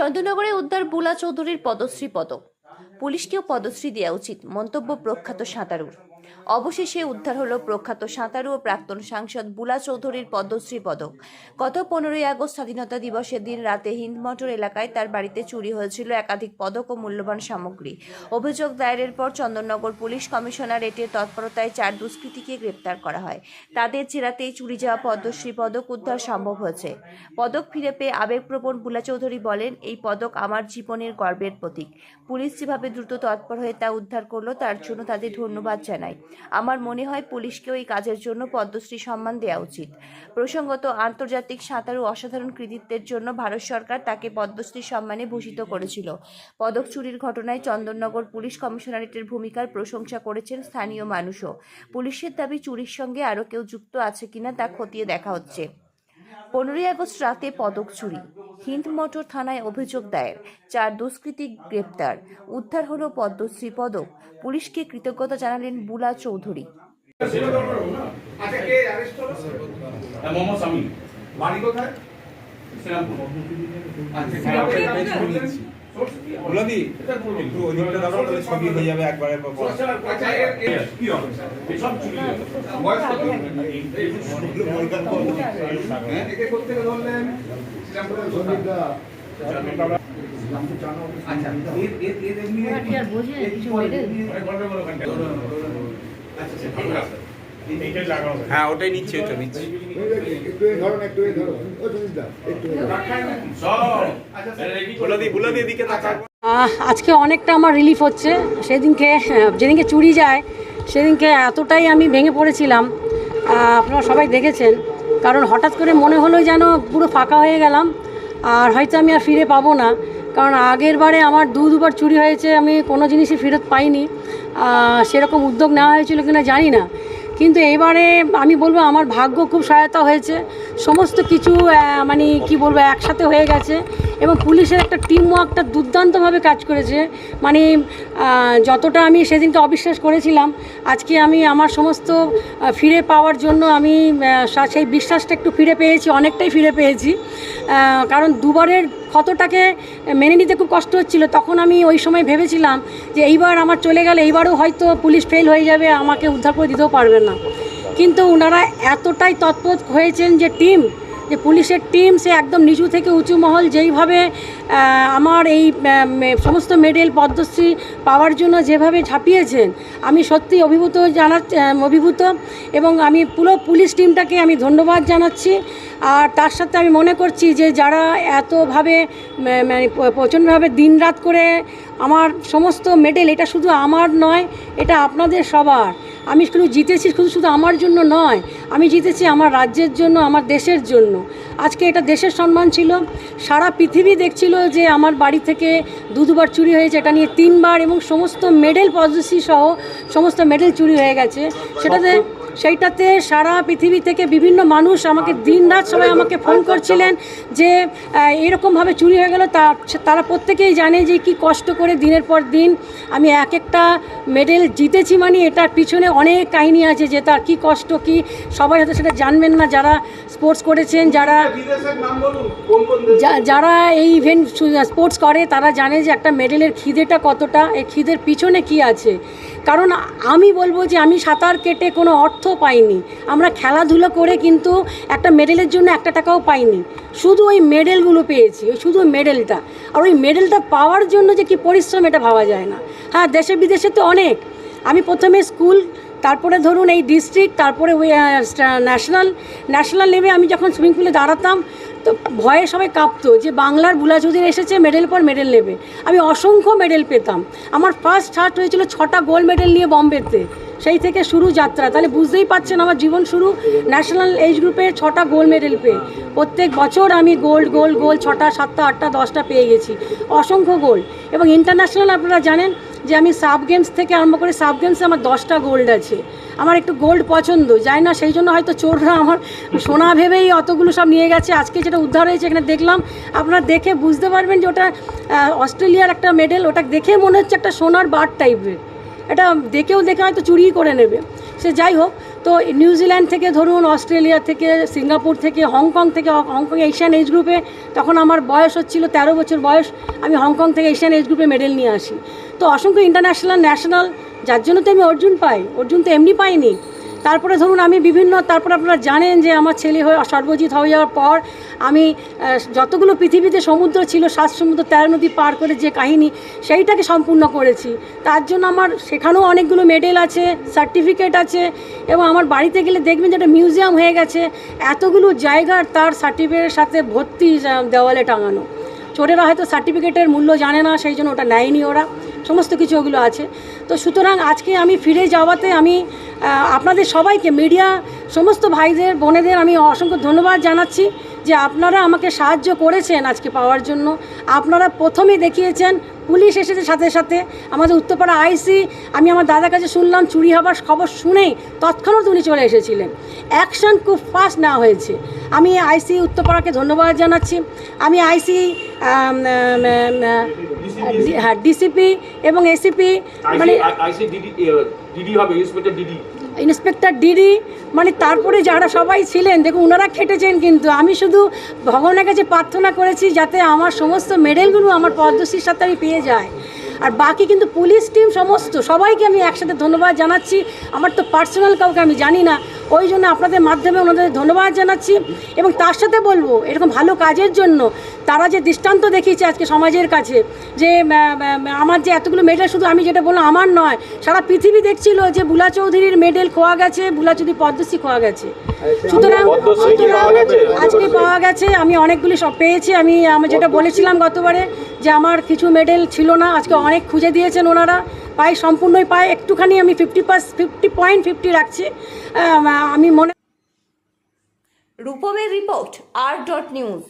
চন্দ্রনগরে উদ্ধার বুলা চৌধুরীর পদশ্রী পদক। পুলিশকেও পদশ্রী দেওয়া উচিত মন্তব্য প্রখ্যাত সাঁতারুর। অবশেষে উদ্ধার হলো প্রখ্যাত সাঁতারু ও প্রাক্তন সাংসদ বুলা চৌধুরীর পদ্মশ্রী পদক। গত পনেরোই আগস্ট স্বাধীনতা দিবসের দিন রাতে হিন্দমটর এলাকায় তার বাড়িতে চুরি হয়েছিল একাধিক পদক ও মূল্যবান সামগ্রী। অভিযোগ দায়েরের পর চন্দননগর পুলিশ কমিশনারেটের তৎপরতায় চার দুষ্কৃতীকে গ্রেপ্তার করা হয়। তাদের জেরাতেই চুরি যাওয়া পদ্মশ্রী পদক উদ্ধার সম্ভব হয়েছে। পদক ফিরে পেয়ে আবেগপ্রবণ বুলা চৌধুরী বলেন, এই পদক আমার জীবনের গর্বের প্রতীক। পুলিশ যেভাবে দ্রুত তৎপর হয়ে তা উদ্ধার করল, তার জন্য তাদের ধন্যবাদ জানাই। আমার মনে হয় পুলিশকেও এই কাজের জন্য পদ্মশ্রী সম্মান দেওয়া উচিত। প্রসঙ্গত, আন্তর্জাতিক সাঁতারু অসাধারণ কৃতিত্বের জন্য ভারত সরকার তাকে পদ্মশ্রী সম্মানে ভূষিত করেছিল। পদক চুরির ঘটনায় চন্দননগর পুলিশ কমিশনারেটের ভূমিকার প্রশংসা করেছেন স্থানীয় মানুষও। পুলিশের দাবি, চুরির সঙ্গে আরও কেউ যুক্ত আছে কিনা তা খতিয়ে দেখা হচ্ছে। পনেরোই আগস্ট রাতে পদক চুরি। হিন্দ মোটর থানায় অভিযোগ দায়ের চার দুষ্কৃতী গ্রেপ্তার। উদ্ধার হলো পদ্মশ্রী পদক। পুলিশকে কৃতজ্ঞতা জানালেন বুলা চৌধুরী। আচ্ছা কে অ্যারেস্ট হলো হ্যাঁ, বাড়ি কোথায় বলুন। একটু ওদিকটা দাঁড়াও তাহলে ছবি হয়ে যাবে একবারে পর পর। আচ্ছা হ্যাঁ ওটাই নিচ্ছি ওটা নিচ্ছি। আজকে অনেকটা আমার রিলিফ হচ্ছে। সেদিনকে যেদিনকে চুরি যায় সেদিনকে এতটাই আমি ভেঙে পড়েছিলাম। আপনারা সবাই দেখেছেন। কারণ হঠাৎ করে মনে হলো যেন পুরো ফাঁকা হয়ে গেলাম। আর হয়তো আমি আর ফিরে পাবো না। কারণ আগের বারে আমার দু দুবার চুরি হয়েছে আমি কোনো জিনিসই ফেরত পাইনি। সেরকম উদ্যোগ নেওয়া হয়েছিল কিনা জানি না। কিন্তু এইবারে আমি বলব আমার ভাগ্য খুব সহায়তা হয়েছে। সমস্ত কিছু মানে কি বলব, একসাথে হয়ে গেছে এবং পুলিশের একটা টিম ওয়ার্কটা দুর্দান্তভাবে কাজ করেছে। মানে যতটা আমি সেদিনকে অবিশ্বাস করেছিলাম, আজকে আমি আমার সমস্ত ফিরে পাওয়ার জন্য আমি সেই বিশ্বাসটা একটু ফিরে পেয়েছি, অনেকটাই ফিরে পেয়েছি। কারণ দুবারের ক্ষতটাকে মেনে নিতে খুব কষ্ট হচ্ছিল। তখন আমি ওই সময় ভেবেছিলাম যে এইবার আমার চলে গেলে এইবারও হয়তো পুলিশ ফেল হয়ে যাবে, আমাকে উদ্ধার করে দিতেও পারবে না। কিন্তু ওনারা এতটাই তৎপর হয়েছেন যে টিম যে পুলিশের টিম সে একদম নিচু থেকে উঁচু মহল যেইভাবে আমার এই সমস্ত মেডেল পদ্মশ্রী পাওয়ার জন্য যেভাবে ঝাঁপিয়েছেন, আমি সত্যি অভিভূত জানা অভিভূত এবং আমি পুরো পুলিশ টিমটাকে আমি ধন্যবাদ জানাচ্ছি। আর তার সাথে আমি মনে করছি যে যারা এতভাবে মানে প্রচণ্ডভাবে দিনরাত করে আমার সমস্ত মেডেল, এটা শুধু আমার নয়, এটা আপনাদের সবার। আমি শুধু জিতেছি শুধু শুধু আমার জন্য নয়, আমি জিতেছি আমার রাজ্যের জন্য, আমার দেশের জন্য। আজকে এটা দেশের সম্মান ছিল। সারা পৃথিবী দেখছিল যে আমার বাড়ি থেকে দু দুবার চুরি হয়েছে, এটা নিয়ে তিনবার এবং সমস্ত মেডেল পদ্মশ্রী সহ সমস্ত মেডেল চুরি হয়ে গেছে। সেটাতে সেইটাতে সারা পৃথিবী থেকে বিভিন্ন মানুষ আমাকে দিনরাত সবাই আমাকে ফোন করছিলেন যে এরকমভাবে চুরি হয়ে গেল। তারা প্রত্যেকেই জানে যে কি কষ্ট করে দিনের পর দিন আমি এক একটা মেডেল জিতেছি মানে এটার পিছনে অনেক কাহিনী আছে যে তার কি কষ্ট, কি সবাই হয়তো সেটা জানবেন না। যারা স্পোর্টস করেছেন, যারা যারা এই ইভেন্ট স্পোর্টস করে, তারা জানে যে একটা মেডেলের খিদেটা কতটা, এই খিদের পিছনে কি আছে। কারণ আমি বলব যে আমি সাঁতার কেটে কোনো অর্থ পাইনি। আমরা খেলাধুলো করে কিন্তু একটা মেডেলের জন্য একটা টাকাও পাইনি। শুধু ওই মেডেলগুলো পেয়েছি, ওই শুধু মেডেলটা আর ওই মেডেলটা পাওয়ার জন্য যে কি পরিশ্রম এটা ভাবা যায় না। হ্যাঁ দেশে বিদেশে তো অনেক। আমি প্রথমে স্কুল, তারপরে ধরুন এই ডিস্ট্রিক্ট তারপরে ন্যাশনাল ন্যাশনাল লেভে আমি যখন সুইমিং পুলে দাঁড়াতাম তো ভয়ে সবাই কাঁপতো যে বাংলার বুলা চৌধুরী এসেছে মেডেল পর মেডেল নেবে। আমি অসংখ্য মেডেল পেতাম। আমার ফার্স্ট স্টার্ট হয়েছিল ছটা গোল্ড মেডেল নিয়ে বম্বেতে। সেই থেকে শুরু যাত্রা। তাহলে বুঝতেই পারছেন আমার জীবন শুরু ন্যাশনাল এজ গ্রুপে ছটা গোল্ড মেডেল পেয়ে। প্রত্যেক বছর আমি গোল্ড গোল্ড গোল্ড ছটা, সাতটা, আটটা, দশটা পেয়ে গেছি। অসংখ্য গোল্ড এবং ইন্টারন্যাশনাল আপনারা জানেন যে আমি সাব গেমস থেকে আরম্ভ করে সাব গেমসে আমার দশটা গোল্ড আছে। আমার একটু গোল্ড পছন্দ, যাই না, সেই জন্য হয়তো চোররা আমার সোনা ভেবেই অতগুলো সব নিয়ে গেছে। আজকে যেটা উদ্ধার হয়েছে এখানে দেখলাম, আপনারা দেখে বুঝতে পারবেন যে ওটা অস্ট্রেলিয়ার একটা মেডেল ওটা দেখে মনে হচ্ছে একটা সোনার বার টাইপের এটা দেখেও দেখে হয়তো চুরিই করে নেবে। সে যাই হোক তো নিউজিল্যান্ড থেকে ধরুন, অস্ট্রেলিয়া থেকে, সিঙ্গাপুর থেকে, হংকং থেকে, হংকং এশিয়ান এজ গ্রুপে তখন আমার বয়স হচ্ছিল তেরো বছর বয়স, আমি হংকং থেকে এশিয়ান এজ গ্রুপে মেডেল নিয়ে আসি। তো অসংখ্য ইন্টারন্যাশনাল ন্যাশনাল যার জন্য তো আমি অর্জুন পাই, অর্জুন তো এমনি পাইনি। তারপরে ধরুন আমি বিভিন্ন, তারপরে আপনারা জানেন যে আমার ছেলে হয়ে সর্বজিৎ হয়ে যাওয়ার পর আমি যতগুলো পৃথিবীতে সমুদ্র ছিল, সাত সমুদ্র, তেরো নদী পার করে যে কাহিনী, সেইটাকে সম্পূর্ণ করেছি। তার জন্য আমার সেখানেও অনেকগুলো মেডেল আছে সার্টিফিকেট আছে, এবং আমার বাড়িতে গেলে দেখবেন যে একটা মিউজিয়াম হয়ে গেছে। এতগুলো জায়গার তার সার্টিফিকেটের সাথে ভর্তি দেওয়ালে টাঙানো। চোরেরা হয়তো সার্টিফিকেটের মূল্য জানে না, সেই জন্য ওটা নেয়নি ওরা। সমস্ত কিছু ওগুলো আছে। তো সুতরাং আজকে আমি ফিরে যাওয়াতে আমি আপনাদের সবাইকে, মিডিয়া, সমস্ত ভাইদের, বোনেদের আমি অসংখ্য ধন্যবাদ জানাচ্ছি যে আপনারা আমাকে সাহায্য করেছেন আজকে পাওয়ার জন্য। আপনারা প্রথমে দেখিয়েছেন পুলিশ এসেছে সাথে সাথে। আমাদের উত্তরপাড়া আইসি, আমি আমার দাদার কাছে শুনলাম, চুরি হবার খবর শুনেই তৎক্ষণাৎ উনি চলে এসেছিলেন। অ্যাকশন খুব ফাস্ট নেওয়া হয়েছে। আমি আইসি উত্তরপাড়াকে ধন্যবাদ জানাচ্ছি। আমি আইসি হ্যাঁ ডিসিপি এবং এসিপি মানে ডিডি ডিডি হবে ইন্সপেক্টর ডিডি ইন্সপেক্টর ডিডি মানে তারপরে যারা সবাই ছিলেন দেখুন ওনারা খেটেছেন কিন্তু। আমি শুধু ভগবানের কাছে প্রার্থনা করেছি যাতে আমার সমস্ত মেডেলগুলো আমার পদ্মশ্রীর সাথে আমি পেয়ে যাই। আর বাকি কিন্তু পুলিশ টিম সমস্ত সবাইকে আমি একসাথে ধন্যবাদ জানাচ্ছি। আমার তো পার্সোনাল কাউকে আমি জানি না। ওই জন্য আপনাদের মাধ্যমে ওনাদের ধন্যবাদ জানাচ্ছি এবং তার সাথে বলব এরকম ভালো কাজের জন্য তারা যে দৃষ্টান্ত দেখিয়েছে আজকে সমাজের কাছে যে আমার যে এতগুলো মেডেল শুধু আমি যেটা বললাম আমার নয় সারা পৃথিবী দেখছিল যে বুলা চৌধুরীর মেডেল খোয়া গেছে বুলা চৌধুরী পদ্মশ্রী খোয়া গেছে। সুতরাং সুতরাং আজকে পাওয়া গেছে আমি অনেকগুলি সব পেয়েছি আমি আমি যেটা বলেছিলাম গতবারে যে আমার কিছু মেডেল ছিল না আজকে অনেক খুঁজে দিয়েছেন ওনারা। পাই, সম্পূর্ণই পাই। একটুখানি আমি fifty percent fifty point fifty রাখছি। আমি মনে রূপমের রিপোর্ট আর ডট নিউজ